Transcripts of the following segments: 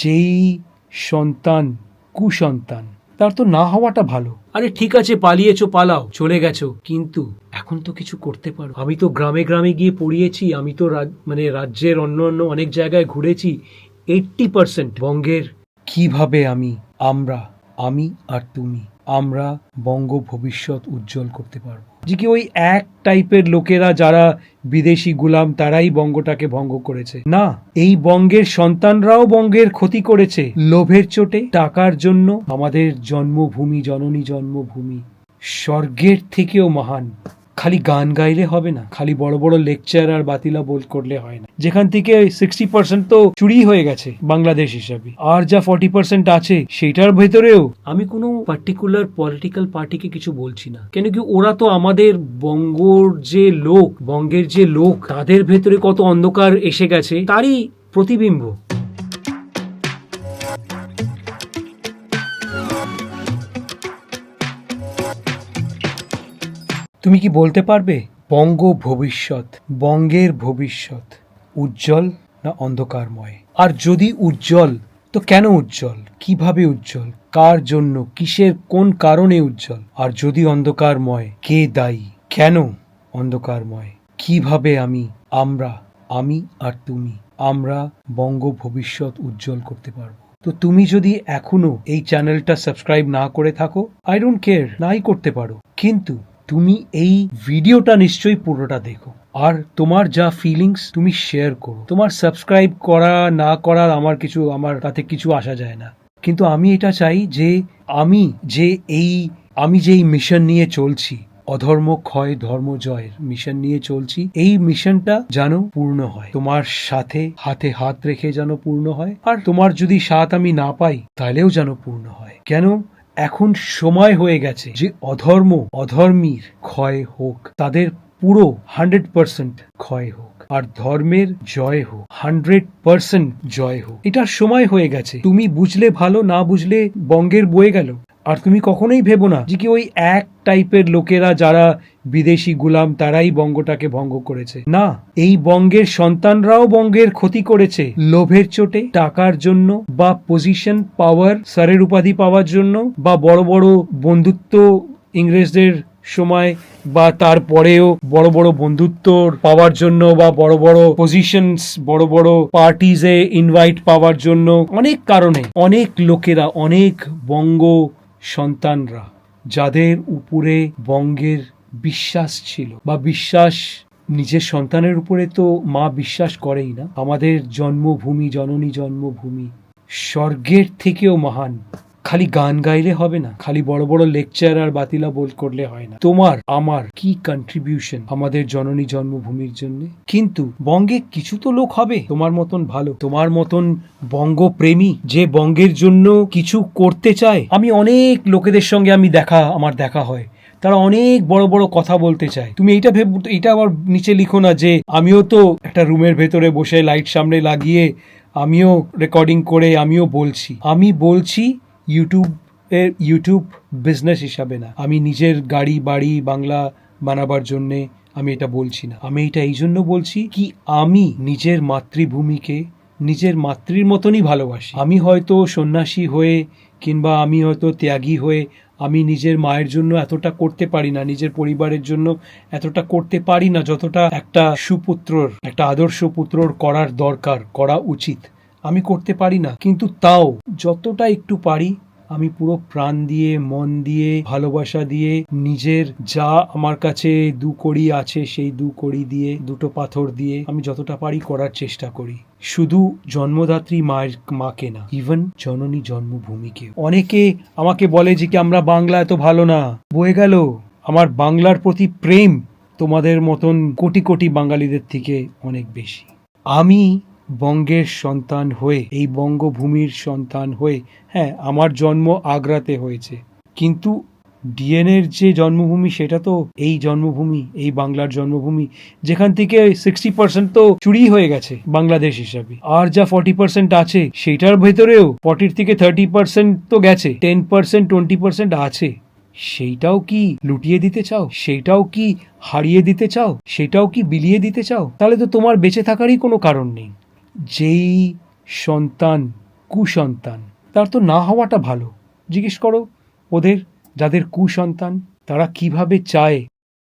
যেই সন্তান কুসন্তান তার তো না হওয়াটা ভালো। আরে ঠিক আছে পালিয়েছ পালাও চলে গেছো। কিন্তু এখন তো কিছু করতে পারো। আমি তো গ্রামে গ্রামে গিয়ে পড়িয়েছি আমি তো মানে রাজ্যের অন্য অন্য অনেক জায়গায় ঘুরেছি এইটটি পার্সেন্ট বঙ্গের। কীভাবে আমি আমরা আমি আর তুমি, আমরা বঙ্গ ভবিষ্যৎ উজ্জ্বল করতে পারব। যে কি ওই এক টাইপের লোকেরা যারা বিদেশি গুলাম, তারাই বঙ্গটাকে ভঙ্গ করেছে। না, এই বঙ্গের সন্তানরাও বঙ্গের ক্ষতি করেছে। লোভের চোটে, টাকার জন্য। আমাদের জন্মভূমি, জননী জন্মভূমি, স্বর্গের থেকেও মহান। খালি গান গাইলে হবে না, খালি বড় বড় লেকচার আর বাতিলা বল করলে হয় না। যেখান থেকে সিক্সটি পার্সেন্ট তো চুরি হয়ে গেছে বাংলাদেশ হিসাবে। আর যা ফর্টি পার্সেন্ট আছে সেটার ভেতরেও আমি কোনো পার্টিকুলার পলিটিক্যাল পার্টিকে কিছু বলছি না। কেন কি ওরা তো আমাদের বঙ্গর যে লোক, বঙ্গের যে লোক, তাদের ভেতরে কত অন্ধকার এসে গেছে, তারই প্রতিবিম্ব। তুমি কি বলতে পারবে? বঙ্গ ভবিষ্যৎ, বঙ্গের ভবিষ্যৎ, উজ্জ্বল না অন্ধকারময়? আর যদি উজ্জ্বল, তো কেন উজ্জ্বল? কীভাবে উজ্জ্বল? কার জন্য? কিসের? কোন কারণে উজ্জ্বল? আর যদি অন্ধকারময়, কে দায়ী? কেন অন্ধকারময়? কীভাবে আমি, আমরা, আমি আর তুমি, আমরা বঙ্গ ভবিষ্যৎ উজ্জ্বল করতে পারব? তো তুমি যদি এখনও এই চ্যানেলটা সাবস্ক্রাইব না করে থাকো আই ডোন্ট কেয়ার নাই করতে পারো। কিন্তু তুমি এই ভিডিওটা নিশ্চয়ই পুরোটা দেখো। আর তোমার যা ফিলিংস তুমি শেয়ার করো। তোমার সাবস্ক্রাইব করা, না করা আমার কিছু, আমার তাতে কিছু আসা যায় না। কিন্তু আমি এটা চাই যে আমি যে এই, আমি যে এই মিশন নিয়ে চলছি, অধর্ম ক্ষয়, ধর্ম জয়ের মিশন নিয়ে চলছি, এই মিশনটা যেন পূর্ণ হয়। তোমার সাথে হাতে হাত রেখে যেন পূর্ণ হয়। আর তোমার যদি সাথ আমি না পাই, তাহলেও যেন পূর্ণ হয়। কেন? এখন সময় হয়ে গেছে যে অধর্ম, অধর্মীর ক্ষয় হোক। তাদের পুরো হান্ড্রেড পার্সেন্ট ক্ষয় হোক। আর ধর্মের জয় হোক। হান্ড্রেড পার্সেন্ট জয় হোক। এটার সময় হয়ে গেছে। তুমি বুঝলে ভালো, না বুঝলে বঙ্গের বয়ে গেল। আর তুমি কখনোই ভেবো না যে কি ওই এক টাইপের লোকেরা যারা বিদেশি গুলাম, তারাই বঙ্গটাকে ভঙ্গ করেছে। না, এই বঙ্গের সন্তানরাও বঙ্গের ক্ষতি করেছে। লোভের চোটে, টাকার জন্য বা পজিশন পাওয়ার স্যারের উপাধি পাওয়ার জন্য বা বড় বড় বন্ধুত্ব ইংরেজদের সময় বা তারপরেও বড় বড় বন্ধুত্ব পাওয়ার জন্য বা বড় বড় পজিশনস বড় বড় পার্টিজে ইনভাইট পাওয়ার জন্য অনেক কারণে অনেক লোকেরা, অনেক বঙ্গ সন্তানরা, যাদের উপরে বঙ্গের বিশ্বাস ছিল। বা বিশ্বাস নিজের সন্তানের উপরে তো মা বিশ্বাস করেই না। আমাদের জন্মভূমি, জননী জন্মভূমি, স্বর্গের থেকেও মহান। খালি গান গাইলে হবে না, খালি বড় বড় লেকচার আর বাতিলা বল করলে হয় না। তোমার, আমার কি কন্ট্রিবিউশন আমাদের জননী জন্মভূমির জন্য? কিন্তু বঙ্গে কিছু তো লোক হবে, তোমার মতন ভালো। তোমার মতন বঙ্গপ্রেমী যে বঙ্গের জন্য কিছু করতে চায়, আমি অনেক লোকেদের সঙ্গে আমি দেখা, আমার দেখা হয়। তারা অনেক বড় বড় কথা বলতে চায়। তুমি এইটা ভেব, এইটা আবার নিচে লিখো না যে, আমিও তো একটা রুমের ভেতরে বসে লাইট সামনে লাগিয়ে, আমিও রেকর্ডিং করে, আমিও বলছি। আমি বলছি ইউটিউব এর ইউটিউব বিজনেস হিসাবে না। আমি নিজের গাড়ি, বাড়ি, বাংলা বানাবার জন্যে আমি এটা বলছি না। আমি এটা এই জন্য বলছি কি আমি নিজের মাতৃভূমিকে নিজের মাতৃর মতনই ভালোবাসি। আমি হয়তো সন্ন্যাসী হয়ে কিংবা আমি হয়তো ত্যাগী হয়ে আমি নিজের মায়ের জন্য এতটা করতে পারি না, নিজের পরিবারের জন্য এতটা করতে পারি না, যতটা একটা সুপুত্রর, একটা আদর্শ পুত্রর করার দরকার, করা উচিত। আমি করতে পারি না, কিন্তু তাও। যতটা একটু পারি, আমি পুরো প্রাণ দিয়ে, মন দিয়ে, ভালোবাসা দিয়ে, নিজের যা আমার কাছে দু কড়ি আছে, সেই দু কড়ি দিয়ে, দুটো পাথর দিয়ে, আমি যতটা পারি করার চেষ্টা করি। শুধু জন্মদাত্রী মায়ের মাকে না ইভেন জননী জন্মভূমিকে। অনেকে আমাকে বলে যে কি আমরা বাংলা এত ভালো না। বয়ে গেল, আমার বাংলার প্রতি প্রেম তোমাদের মতন কোটি কোটি বাঙালিদের থেকে অনেক বেশি। আমি বঙ্গের সন্তান হয়ে, এই বঙ্গভূমির সন্তান হয়ে হ্যাঁ আমার জন্ম আগ্রাতে হয়েছে। কিন্তু ডিএনএর যে জন্মভূমি, সেটা তো এই জন্মভূমি, এই বাংলার জন্মভূমি, যেখান থেকে সিক্সটি পার্সেন্ট তো চুরি হয়ে গেছে বাংলাদেশ হিসাবে। আর যা ফর্টি পার্সেন্ট আছে সেটার ভেতরেও ফর্টির থেকে থার্টি পার্সেন্ট তো গেছে টেন পার্সেন্ট টোয়েন্টি পার্সেন্ট আছে। সেইটাও কি লুটিয়ে দিতে চাও? সেইটাও কি হারিয়ে দিতে চাও? সেটাও কি বিলিয়ে দিতে চাও? তাহলে তো তোমার বেঁচে থাকারই কোনো কারণ নেই। যেই সন্তান, কুসন্তান, তার তো না হওয়াটা ভালো। জিজ্ঞেস করো, ওদের যাদের কুসন্তান, তারা কীভাবে চায়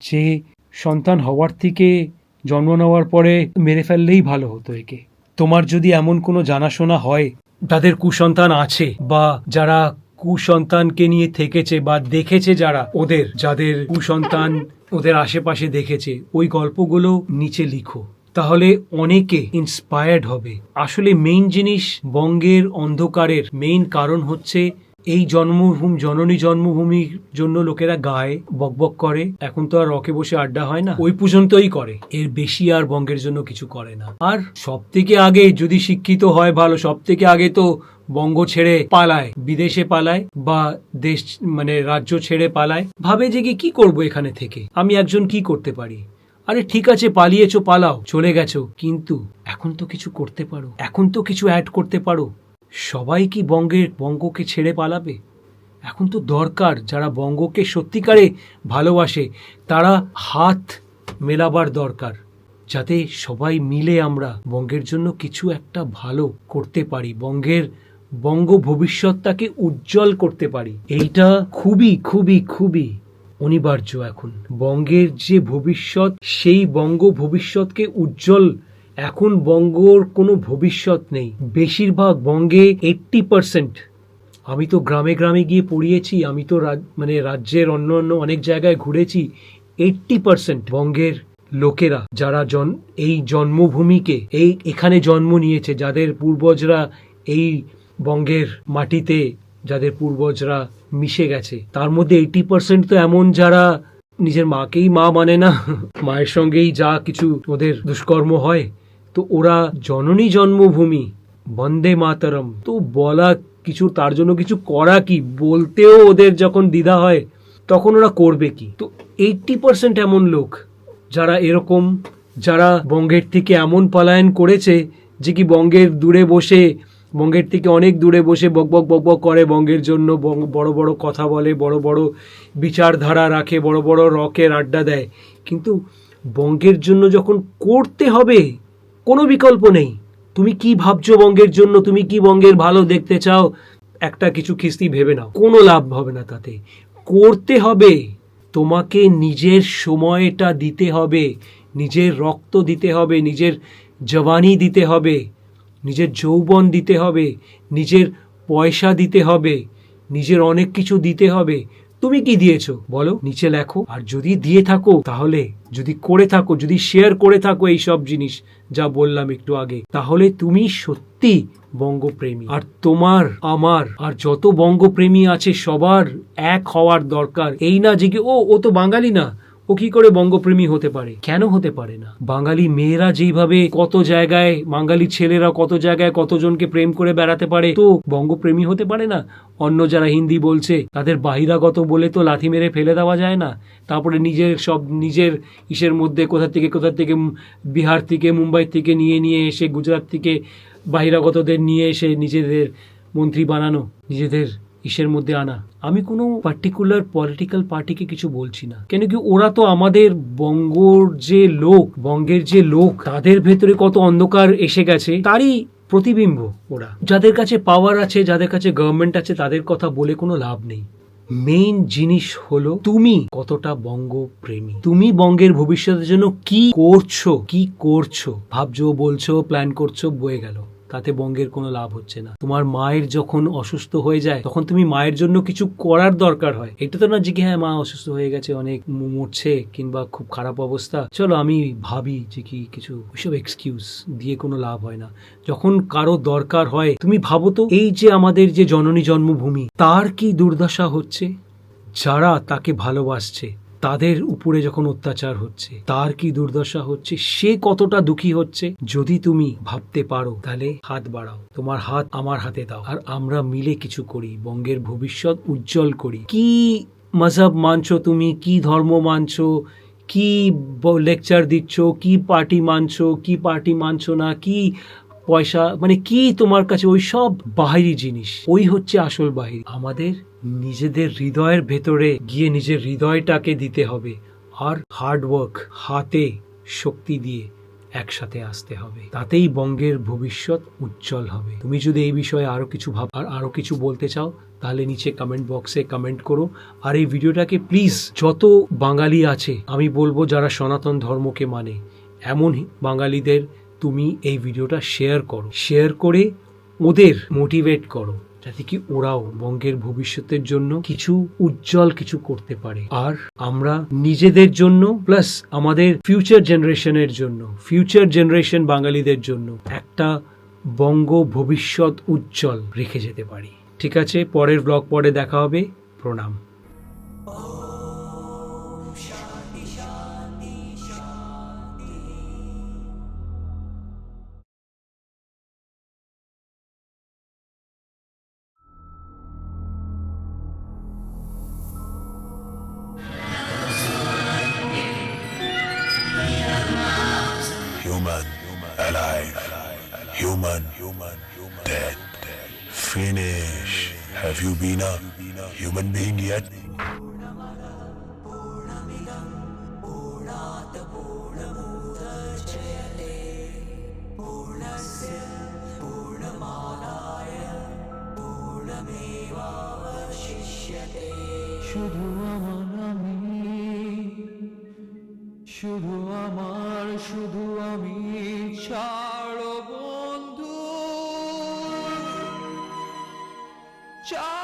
যে সন্তান হওয়ার থেকে জন্ম নেওয়ার পরে মেরে ফেললেই ভালো হতো একে? তোমার যদি এমন কোনো জানাশোনা হয়, তাদের কুসন্তান আছে বা যারা কুসন্তানকে নিয়ে থেকেছে বা দেখেছে যারা, ওদের, যাদের কুসন্তান ওদের আশেপাশে দেখেছে, ওই গল্পগুলো নিচে লিখো। তাহলে অনেকে ইন্সপায়ার্ড হবে। আসলে মেইন জিনিস বঙ্গের অন্ধকারের মেইন কারণ হচ্ছে এই জন্মভূমি, জননী জন্মভূমির জন্য লোকেরা গায় বকবক করে। এখন তো আর রকে বসে আড্ডা হয় না। ওই পর্যন্তই করে। এর বেশি আর বঙ্গের জন্য কিছু করে না। আর সব থেকে আগে যদি শিক্ষিত হয় ভালো সব থেকে আগে তো বঙ্গ ছেড়ে পালায়, বিদেশে পালায় বা দেশ মানে রাজ্য ছেড়ে পালায়। ভাবে যে কি কি করব এখানে থেকে? আমি একজন কি করতে পারি? আরে ঠিক আছে, পালিয়েছো, পালাও, চলে গেছো। কিন্তু এখন তো কিছু করতে পারো, এখন তো কিছু অ্যাড করতে পারো। সবাই কি বঙ্গের, বঙ্গকে ছেড়ে পালাবে? এখন তো দরকার যারা বঙ্গকে সত্যিকারে ভালোবাসে, তারা হাত মেলাবার দরকার। যাতে সবাই মিলে আমরা বঙ্গের জন্য কিছু একটা ভালো করতে পারি, বঙ্গের বঙ্গ ভবিষ্যৎটাকে উজ্জ্বল করতে পারি। এইটা খুবই খুবই খুবই অনিবার্য এখন। বঙ্গের যে ভবিষ্যৎ, সেই বঙ্গ ভবিষ্যৎকে উজ্জ্বল। এখন বঙ্গর কোনো ভবিষ্যৎ নেই। বেশিরভাগ বঙ্গে এইট্টি পার্সেন্ট আমি তো গ্রামে গ্রামে গিয়ে পড়িয়েছি, আমি তো মানে রাজ্যের অন্য অন্য অনেক জায়গায় ঘুরেছি এইট্টি পার্সেন্ট বঙ্গের লোকেরা, যারা জন, এই জন্মভূমিকে, এই এখানে জন্ম নিয়েছে, যাদের পূর্বজরা এই বঙ্গের মাটিতে, যাদের পূর্বজরা মিশে গেছে। তার মধ্যে এইটি পার্সেন্ট তো এমন যারা নিজের মাকেই মা মানে না। মায়ের সঙ্গেই যা কিছু ওদের দুষ্কর্ম হয়, তো ওরা জননী জন্মভূমি, বন্দে মাতরম। তো বলা কিছু, তার জন্য কিছু করা কি? বলতেও ওদের যখন দ্বিধা হয়, তখন ওরা করবে কি? তো এইটটি পার্সেন্ট এমন লোক যারা এরকম, যারা বঙ্গের থেকে এমন পলায়ন করেছে যে কি বঙ্গের দূরে বসে বঙ্গের থেকে অনেক দূরে বসে বকবক বকবক করে বঙ্গের জন্য বড় বড় কথা বলে, বড় বড় বিচারধারা রাখে, বড় বড় রকের আড্ডা দেয়। কিন্তু বঙ্গের জন্য যখন করতে হবে, কোনো বিকল্প নেই। তুমি কি ভাবছ বঙ্গের জন্য? তুমি কি বঙ্গের ভালো দেখতে চাও? একটা কিছু কিস্তি ভেবে নাও। কোনো লাভ হবে না তাতে। করতে হবে, তোমাকে নিজের সময়টা দিতে হবে, নিজের রক্ত দিতে হবে, নিজের জওয়ানি দিতে হবে। নিজের যৌবন দিতে হবে নিজের পয়সা দিতে হবে নিজের অনেক কিছু দিতে হবে। তুমি কি দিয়েছ? বলো নিচে লেখো। আর যদি দিয়ে থাকো তাহলে যদি করে থাকো যদি শেয়ার করে থাকো এই সব জিনিস যা বললাম একটু আগে তাহলে তুমি সত্যি বঙ্গপ্রেমী। আর তোমার আমার আর যত বঙ্গপ্রেমী আছে সবার এক হওয়ার দরকার। এই না যে কি, ও ও তো বাঙালি না। ও কি করে বঙ্গপ্রেমী হতে পারে? কেন হতে পারে না? বাঙালি মেয়েরা যেইভাবে কত জায়গায়, বাঙালি ছেলেরা কত জায়গায় কতজনকে প্রেম করে বেড়াতে পারে, তো বঙ্গপ্রেমী হতে পারে না? অন্য যারা হিন্দি বলছে, তাদের বাহিরাগত বলে তো লাথি মেরে ফেলে দেওয়া যায় না। তারপরে নিজের সব, নিজের ইসের মধ্যে কোথা থেকে কোথা থেকে বিহার থেকে, মুম্বাই থেকে নিয়ে নিয়ে এসে, গুজরাট থেকে বাহিরাগতদের নিয়ে এসে নিজেদের মন্ত্রী বানানো, নিজেদের ইসের মধ্যে আনা। আমি কোনো পার্টিকুলার পলিটিক্যাল পার্টিকে কিছু বলছি না। কেন কি ওরা তো আমাদের বঙ্গর যে লোক, বঙ্গের যে লোক, তাদের ভেতরে কত অন্ধকার এসে গেছে, তারই প্রতিবিম্ব ওরা। যাদের কাছে পাওয়ার আছে, যাদের কাছে গভর্নমেন্ট আছে, তাদের কথা বলে কোনো লাভ নেই। মেইন জিনিস হলো তুমি কতটা বঙ্গ প্রেমী তুমি বঙ্গের ভবিষ্যতের জন্য কি করছ কি করছ? ভাবছ, বলছো প্ল্যান করছ, বয়ে গেল। তাতে বঙ্গের কোনো লাভ হচ্ছে না। তোমার মায়ের যখন অসুস্থ হয়ে যায়, তখন তুমি মায়ের জন্য কিছু করার দরকার হয়। এটা তো না যে কি হ্যাঁ মা অসুস্থ হয়ে গেছে, অনেক মরছে কিংবা খুব খারাপ অবস্থা। চলো আমি ভাবি যে কি কিছু ওইসব এক্সকিউজ দিয়ে কোনো লাভ হয় না। যখন কারও দরকার হয়, তুমি ভাবো তো, এই যে আমাদের যে জননী জন্মভূমি, তার কি দুর্দশা হচ্ছে? যারা তাকে ভালোবাসছে। তাদের উপরে যখন অত্যাচার হচ্ছে, তার কি দুর্দশা হচ্ছে? সে কতটা দুঃখী হচ্ছে? যদি তুমি ভাবতে পারো, তাহলে হাত বাড়াও। তোমার হাত আমার হাতে দাও। আর আমরা মিলে কিছু করি, বঙ্গের ভবিষ্যৎ উজ্জ্বল করি। কি মজহব মানছো তুমি? কি ধর্ম মানছো? কি লেকচার দিচ্ছ? কি পার্টি মানছো? কি পার্টি মানছো না? কি পয়সা মানে কি তোমার কাছে ওই সব বাহিরি জিনিস? ওই হচ্ছে আসল বাহির। আমাদের নিজেদের হৃদয়ের ভেতরে গিয়ে নিজের হৃদয়টাকে দিতে হবে আর হার্ড ওয়ার্ক হাতে শক্তি দিয়ে একসাথে আসতে হবে। তাতেই বঙ্গের ভবিষ্যৎ উজ্জ্বল হবে। তুমি যদি এই বিষয়ে আরও কিছু ভাব, আর আরও কিছু বলতে চাও, তাহলে নিচে কমেন্ট বক্সে কমেন্ট করো। আর এই ভিডিওটাকে প্লিজ যত বাঙালি আছে, আমি বলব যারা সনাতন ধর্মকে মানে এমন বাঙালিদের তুমি এই ভিডিওটা শেয়ার করো। শেয়ার করে ওদের মোটিভেট করো, যাতে কি ওরাও বঙ্গের ভবিষ্যতের জন্য কিছু উজ্জ্বল কিছু করতে পারে। আর আমরা নিজেদের জন্য প্লাস আমাদের ফিউচার জেনারেশনের জন্য ফিউচার জেনারেশন বাঙালিদের জন্য একটা বঙ্গ ভবিষ্যৎ উজ্জ্বল রেখে যেতে পারি। ঠিক আছে, পরের ব্লগ পরে দেখা হবে। প্রণাম। human, dead. Finish. Have you been a human being yet? শুধু আমার আমি শুধু ছাড়ো বন্ধু ছাড়ো